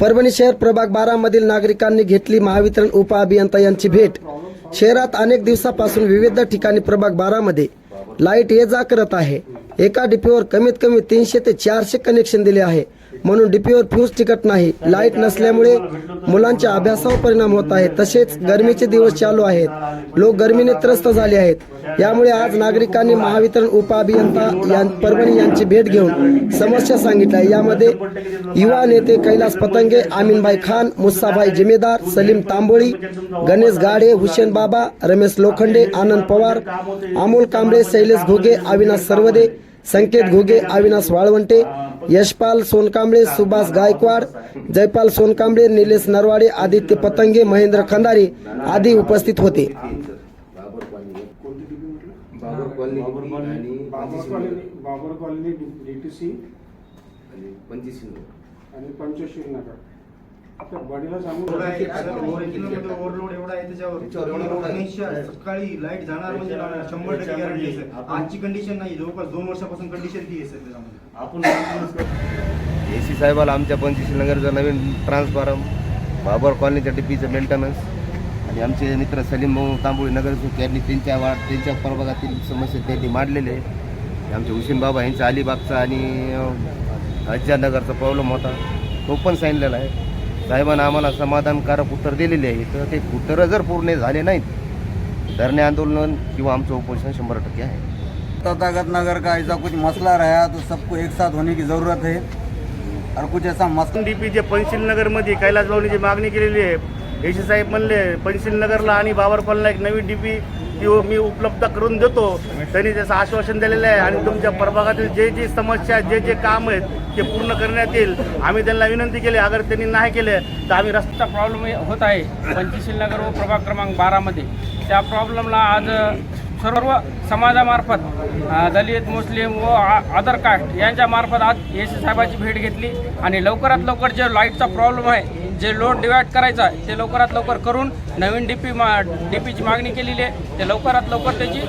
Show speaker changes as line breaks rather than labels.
परभणी शहर प्रभाग बारा मधील नागरिकांनी घेतली महावितरण उपअभियंता यांची भेट. शहरात अनेक दिवसापासून विविध ठिकाणी प्रभाग बारा मध्ये लाइट ये जा करत आहे. एका डिपीवर कमीत कमी तीनशे ते चारशे कनेक्शन दिले आहे. म्हणून डीपीवर फ्यूज टिकत नाही. लाइट नसल्यामुळे मुलांच्या अभ्यासावर परिणाम होत आहे. तसेच गरमीचे दिवस चालू आहेत. लोक गरमीने त्रस्त झाले आहेत. यामुळे आज नागरिकांनी महावितरण उपअभियंता यां परभणी यांची भेट घेऊन समस्या सांगितल्या. यामध्ये युवा नेते कैलास पतंगे आमीनभाई खान मुस्साभाई जिमेदार सलीम तांबोळी गणेश गाडे हुसेन बाबा रमेश लोखंडे आनंद पवार अमोल कांबळे शैलेश घोगे अविनाश सर्वदे संकेत घोगे अविनाश वाळवंटे यशपाल सोनकांबळे सुभाष गायकवाड जयपाल सोनकांबळे निलेश नरवाडे आदित्य पतंगे महेंद्र खंदारे आदी उपस्थित होते
आणि पंचवीस नगर.
पंचशील नगर बडीला
ओव्हरलोड एवढा आहे
त्याच्यावर.
सकाळी लाइट जाणार म्हणजे शंभर टक्के गॅरंटी आजची कंडिशन नाही जवळपास दोन वर्षापासून कंडिशन ती आहे सर त्याच्यामध्ये.
ए सी साहेबाला आमच्या पंचवीस नगरचा नवीन ट्रान्सफॉर्म बाबर कॉलनीच्या डीपीचं मेंटेनन्स आणि आमचे मित्र सलीम भाऊ तांबोळी नगर यांनी त्यांच्या वाट त्यांच्या प्रभागातील समस्या त्यांनी मांडलेले आमचे हुसेन बाबा यांचा अलिबागचा आणि अज्जानगरचा प्रॉब्लेम होता. तो पण सांगितलेला आहे. साहेबांना आम्हाला समाधानकारक उत्तर दिलेले आहे. तर ते उत्तरं जर पूर्ण झाले नाहीत धरणे आंदोलन किंवा आमचं उपोषण शंभर टक्के आहे.
तथागत नगर का ऐसा कुछ मसला रहा तो सबको एक साथ होने की ज़रूरत है. और कुछ ऐसा मसला
डीपी जे पंचशील नगरमध्ये कैलास भाऊनी जी मागणी केलेली आहे एशी साहेब म्हणले पंचशील नगरला आणि बाबर कॉलनीला एक नवीन डीपी ती मी उपलब्ध करून देतो. त्यांनी त्याचं आश्वासन दिलेलं आहे आणि तुमच्या प्रभागातील जे जे समस्या जे जे काम आहेत ते पूर्ण करण्यात येईल. आम्ही त्यांना विनंती केली अगर त्यांनी नाही केले तर आम्ही रस्ता
प्रॉब्लेम होत आहे. पंचशील नगर व प्रभाग क्रमांक बारामध्ये त्या प्रॉब्लेमला आज सर्व समाजामार्फत दलित मुस्लिम व अदर कास्ट यांच्यामार्फत आज ए सी साहेबाची भेट घेतली. आणि लवकरात लवकर जे लाईटचा प्रॉब्लेम आहे जे लोड डिवाईड करायचा आहे ते लवकरात लवकर करून नवीन डी पी मा डी पीची मागणी केलेली आहे ते लवकरात लवकर त्याची